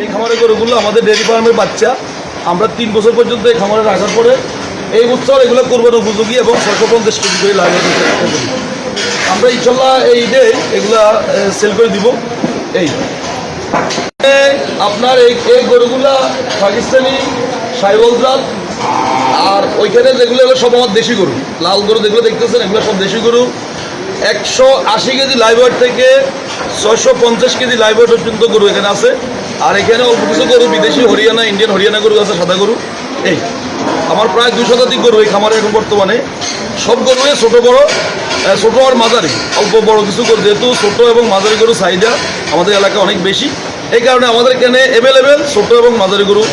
এই খামারের গরুগুলো আমাদের ডেয়ারি ফার্মের বাচ্চা। আমরা তিন বছর পর্যন্ত এই খামারে রাখার পরে এই বছর এগুলো কোরবান উপযোগী এবং ছশো পঞ্চাশ কেজি করে লাগে আমরা ইনশাল্লাহ এই ডে এগুলা সেল করে দিব। এই। আপনার এই গরুগুলা পাকিস্তানি সাইবল আর ওইখানে যেগুলো এগুলো সব আমার দেশি গরু। লাল গরু যেগুলো দেখতেছেন, এগুলো সব দেশি গরু। একশো আশি কেজি লাইভ থেকে ছয়শো পঞ্চাশ কেজি লাইভ পর্যন্ত গরু এখানে আছে। আর এখানে অল্প কিছু গরু, বিদেশি হরিয়ানা, ইন্ডিয়ান হরিয়ানা গরু আছে, সাদা গরু। এই, আমার প্রায় দুই শতাধিক গরু এই খামারে এখন বর্তমানে। সব গরুয়ে ছোটো বড় ছোটো আর মাঝারি। অল্প বড় কিছু গরু, যেহেতু ছোটো এবং মাঝারি গরু চাহিদা আমাদের এলাকায় অনেক বেশি। এই কারণে আমাদের এখানে অ্যাভেলেবেল ছোটো এবং মাঝারি গরু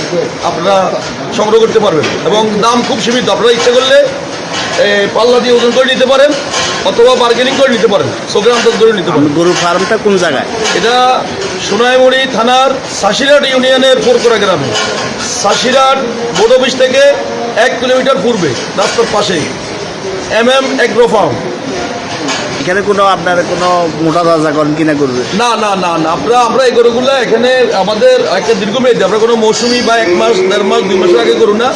আপনারা সংগ্রহ করতে পারবেন। এবং দাম খুব সীমিত। আপনারা ইচ্ছে করলে এ, পাল্লা দিয়ে ওজন করে নিতে পারেন অথবা বার্গেনিং করে নিতে পারেন। সোগ্রাম করে নিতে পারেন। গরুর ফার্মটা কোন জায়গায়? এটা সোনাইমুড়ি থানার সাসিরাট ইউনিয়নের পোরকোড়া গ্রামে। সাসিরাট বোর্ড অফিস থেকে এক কিলোমিটার পূর্বে রাস্তার পাশেই। M M agro farm. এখানে কোনো আপনার কোনো মোটা তাজা করেন কিনা করবে? না না না না আমরা আমরা এই গরুগুলো এখানে আমাদের একটা দীর্ঘমেয়াদী আমরা কোনো মৌসুমি বা এক মাস দেড় মাস দুই মাসের আগে করু না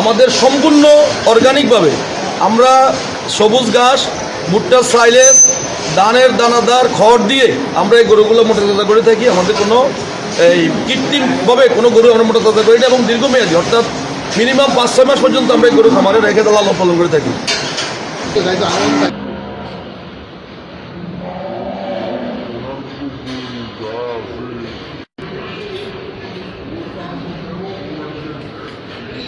আমাদের সম্পূর্ণ অর্গানিকভাবে আমরা সবুজ ঘাস ভুট্টার সাইলেস ধানের দানাদার খড় দিয়ে আমরা এই গরুগুলো মোটা তাজা করে থাকি। আমাদের কোনো এই কৃত্রিমভাবে কোনো গরু আমরা মোটা তাজা করি না এবং দীর্ঘমেয়াদী অর্থাৎ মিনিমাম পাঁচ ছয় মাস পর্যন্ত আমরা এই গরু খামারে রেখে লালন পালন করে থাকি।